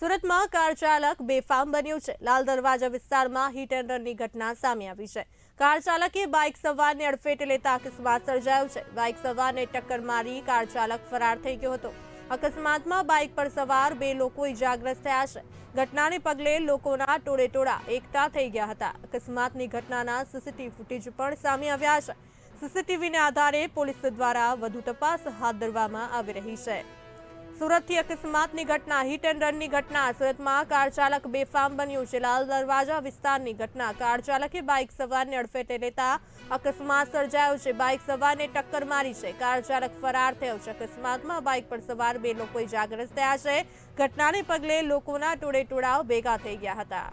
સુરતમાં કાર ચાલક બેફામ બન્યો છે. લાલ દરવાજા વિસ્તારમાં હિટ એન્ડ રનની ઘટના સામે આવી છે. કાર ચાલકે બાઇક સવારને અડફેટે લેતા અકસ્માત સર્જાયો છે. બાઇક સવારને ટક્કર મારી કાર ચાલક ફરાર થઈ ગયો હતો. અકસ્માતમાં બાઇક પર સવાર બે લોકો ઇજાગ્રસ્ત થયા છે. ઘટનાને પગલે લોકોના ટોળેટોળા એકઠા થઈ ગયા હતા. અકસ્માતની ઘટનાના સીસીટીવી ફૂટેજ પણ સામે આવ્યા છે. સીસીટીવીને આધારે પોલીસ દ્વારા વધુ તપાસ હાથ ધરવામાં આવી રહી છે. સુરતથી અકસ્માતની ઘટના, હિટ એન્ડ રનની ઘટના. સુરતમાં કાર ચાલક બેફામ બન્યું છે. લાલ દરવાજા વિસ્તારની ઘટના. કાર ચાલકે બાઇક સવારને અડફેટે લેતા અકસ્માત સર્જાયો છે. બાઇક સવારને ટક્કર મારી છે. કાર ચાલક ફરાર થયો છે. અકસ્માતમાં બાઇક પર સવાર બે લોકો ઇજાગ્રસ્ત થયા છે. ઘટનાને પગલે લોકોના ટોળે ભેગા થઈ ગયા હતા.